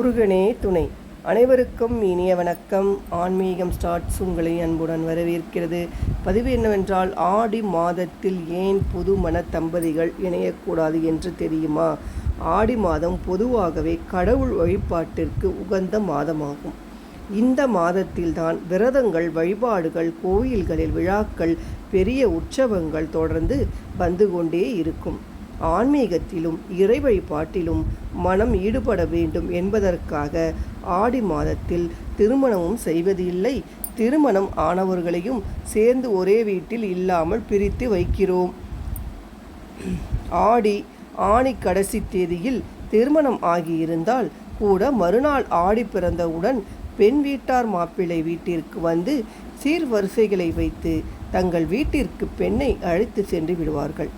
முருகனே துணை. அனைவருக்கும் இனிய வணக்கம். ஆன்மீகம் ஸ்டார்ட்ஸ் உங்களை அன்புடன் வரவேற்கிறது. பதிவு என்னவென்றால் ஆடி மாதத்தில் ஏன் புது மன தம்பதிகள் இணையக்கூடாது என்று தெரியுமா? ஆடி மாதம் பொதுவாகவே கடவுள் வழிபாட்டிற்கு உகந்த மாதமாகும். இந்த மாதத்தில்தான் விரதங்கள் வழிபாடுகள் கோயில்களில் விழாக்கள் பெரிய உற்சவங்கள் தொடர்ந்து வந்து கொண்டே இருக்கும். ஆன்மீகத்திலும் இறை வழிபாட்டிலும் மனம் ஈடுபட வேண்டும் என்பதற்காக ஆடி மாதத்தில் திருமணமும் செய்வதில்லை. திருமணம் ஆனவர்களையும் சேர்ந்து ஒரே வீட்டில் இல்லாமல் பிரித்து வைக்கிறோம். ஆடி ஆணி கடைசி தேதியில் திருமணம் ஆகியிருந்தால் கூட மறுநாள் ஆடி பிறந்தவுடன் பெண் வீட்டார் மாப்பிள்ளை வீட்டிற்கு வந்து சீர்வரிசைகளை வைத்து தங்கள் வீட்டிற்கு பெண்ணை அழைத்து சென்று விடுவார்கள்.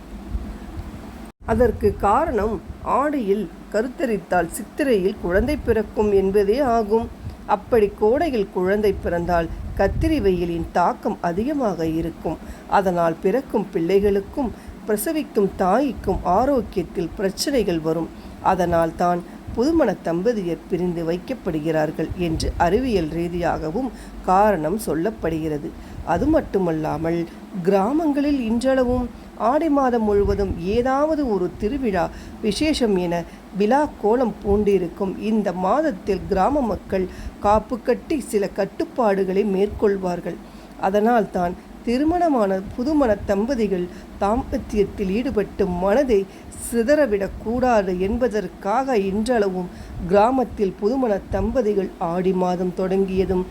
அதற்கு காரணம் ஆடியில் கருத்தரித்தால் சித்திரையில் குழந்தை பிறக்கும் என்பதே ஆகும். அப்படி கோடையில் குழந்தை பிறந்தால் கத்திரி வெயிலின் தாக்கம் அதிகமாக இருக்கும். அதனால் பிறக்கும் பிள்ளைகளுக்கும் பிரசவிக்கும் தாய்க்கும் ஆரோக்கியத்தில் பிரச்சனைகள் வரும். அதனால் தான் புதுமண தம்பதியர் பிரிந்து வைக்கப்படுகிறார்கள் என்று அறிவியல் ரீதியாகவும் காரணம் சொல்லப்படுகிறது. அது மட்டுமல்லாமல் கிராமங்களில் இன்றளவும் ஆடி மாதம் முழுவதும் ஏதாவது ஒரு திருவிழா விசேஷம் என விழா கோலம் பூண்டிருக்கும். இந்த மாதத்தில் கிராம மக்கள் காப்பு கட்டி சில கட்டுப்பாடுகளை மேற்கொள்வார்கள். அதனால் தான் திருமணமான புதுமண தம்பதிகள் தாம்பத்தியத்தில் ஈடுபட்டு மனதை சிதறவிடக்கூடாது என்பதற்காக இன்றளவும் கிராமத்தில் புதுமண தம்பதிகள் ஆடி மாதம் தொடங்கியதும்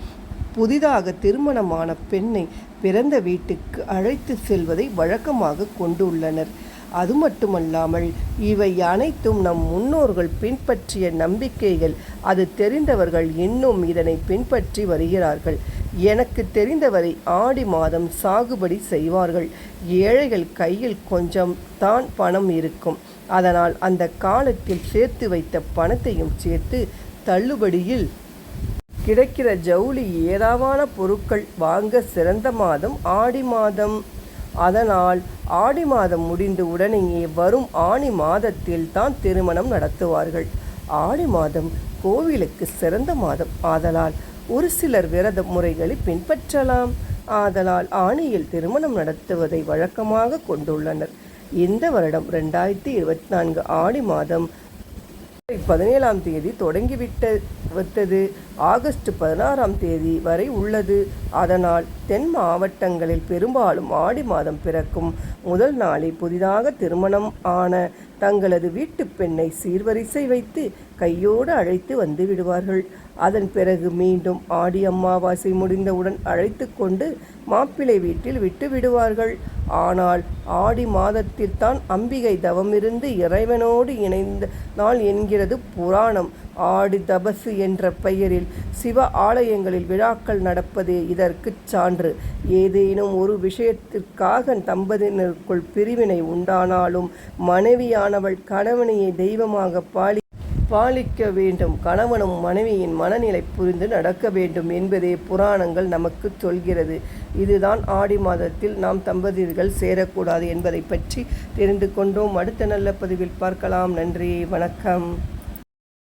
புதிதாக திருமணமான பெண்ணை பிறந்த வீட்டுக்கு அழைத்து செல்வதை வழக்கமாக கொண்டுள்ளனர். அது மட்டுமல்லாமல் இவை அனைத்தும் நம் முன்னோர்கள் பின்பற்றிய நம்பிக்கைகள். அது தெரிந்தவர்கள் இன்னும் இதனை பின்பற்றி வருகிறார்கள். எனக்கு தெரிந்தவரை ஆடி மாதம் சாகுபடி செய்வார்கள். ஏழைகள் கையில் கொஞ்சம் தான் பணம் இருக்கும். அதனால் அந்த காலத்தில் சேர்த்து வைத்த பணத்தையும் சேர்த்து தள்ளுபடியில் கிடைக்கிற ஜவுளி ஏராளமான பொருட்கள் வாங்க சிறந்த மாதம் ஆடி மாதம். அதனால் ஆடி மாதம் முடிந்து உடனேயே வரும் ஆணி மாதத்தில் தான் திருமணம் நடத்துவார்கள். ஆடி மாதம் கோவிலுக்கு சிறந்த மாதம். ஆதலால் ஒரு சிலர் விரத முறைகளை பின்பற்றலாம். ஆதலால் ஆணியில் திருமணம் நடத்துவதை வழக்கமாக கொண்டுள்ளனர். இந்த வருடம் ரெண்டாயிரத்தி இருபத்தி நான்கு ஆடி மாதம் பதினேழாம் தேதி தொடங்கிவிட்ட விட்டது. ஆகஸ்ட் பதினாறாம் தேதி வரை உள்ளது. அதனால் தென் மாவட்டங்களில் பெரும்பாலும் ஆடி மாதம் பிறக்கும். முதல் நாளில் புதிதாக திருமணம் ஆன தங்களது வீட்டு பெண்ணை சீர்வரிசை வைத்து கையோடு அழைத்து வந்து விடுவார்கள். அதன் பிறகு மீண்டும் ஆடி அம்மாவாசை முடிந்தவுடன் அழைத்து கொண்டு மாப்பிள்ளை வீட்டில் விட்டு விடுவார்கள். ஆனால் ஆடி மாதத்தில்தான் அம்பிகை தவமிருந்து இறைவனோடு இணைந்த நாள் என்கிறது புராணம். ஆடி தபசு என்ற பெயரில் சிவ ஆலயங்களில் விழாக்கள் நடப்பதே இதற்கு சான்று. ஏதேனும் ஒரு விஷயத்திற்காக தம்பதியினருக்குள் பிரிவினை உண்டானாலும் மனைவியானவள் கணவனையை தெய்வமாக பாலி பாலிக்க வேண்டும். கணவனும் மனைவியின் மனநிலை புரிந்து நடக்க வேண்டும் என்பதே புராணங்கள் நமக்கு சொல்கிறது. இதுதான் ஆடி மாதத்தில் நாம் தம்பதியர்கள் சேரக்கூடாது என்பதை பற்றி தெரிந்து கொண்டோம். அடுத்த நல்ல பதிவில் பார்க்கலாம். நன்றி. வணக்கம்.